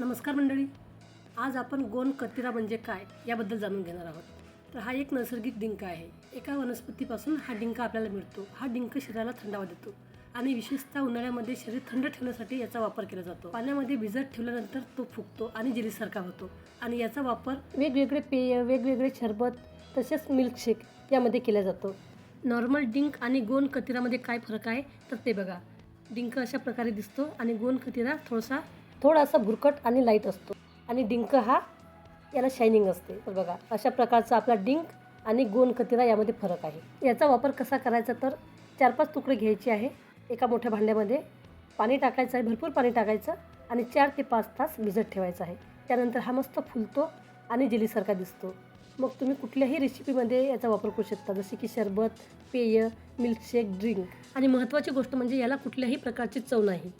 नमस्कार मंडळी. आज आपण गोन कतिरा म्हणजे काय याबद्दल जाणून घेणार आहोत. तर हा एक नैसर्गिक डिंक आहे. एका वनस्पतीपासून हा डिंक आपल्याला मिळतो. हा डिंक शरीराला थंडावा देतो आणि विशेषतः उन्हाळ्यामध्ये शरीर थंड ठेवण्यासाठी याचा वापर केला जातो. पाण्यामध्ये भिजत ठेवल्यानंतर तो फुगतो आणि जेलीसारखा होतो आणि याचा वापर वेगवेगळे पेय वेगवेगळे शरबत तसेच मिल्कशेक यामध्ये केला जातो. नॉर्मल डिंक आणि गोन कतिरामध्ये काय फरक आहे? तर ते बघा. डिंक अशा प्रकारे दिसतो आणि गोन कतिरा थोडासा थोडासा भुरकट आणि लाइट असतो. आणि डिंक हा याला शायनिंग असते. तर बघा अशा प्रकारचा आपला डिंक आणि गोन कतिरा यामध्ये फरक आहे. याचा वापर कसा करायचा तर चार पाच तुकडे घ्यायचे आहे. एका मोठ्या भांड्यामध्ये पाणी टाकायचं आहे भरपूर पाणी टाकायचं आणि चार ते पाच तास भिजत ठेवायचं आहे. त्यानंतर हा मस्त फुलतो आणि जेलीसारखा दिसतो. मग तुम्ही कुठल्याही रेसिपीमध्ये याचा वापर करू शकता जसे की सरबत पेय मिल्कशेक ड्रिंक आणि महत्त्वाची गोष्ट म्हणजे याला कुठल्याही प्रकारची चव नाही.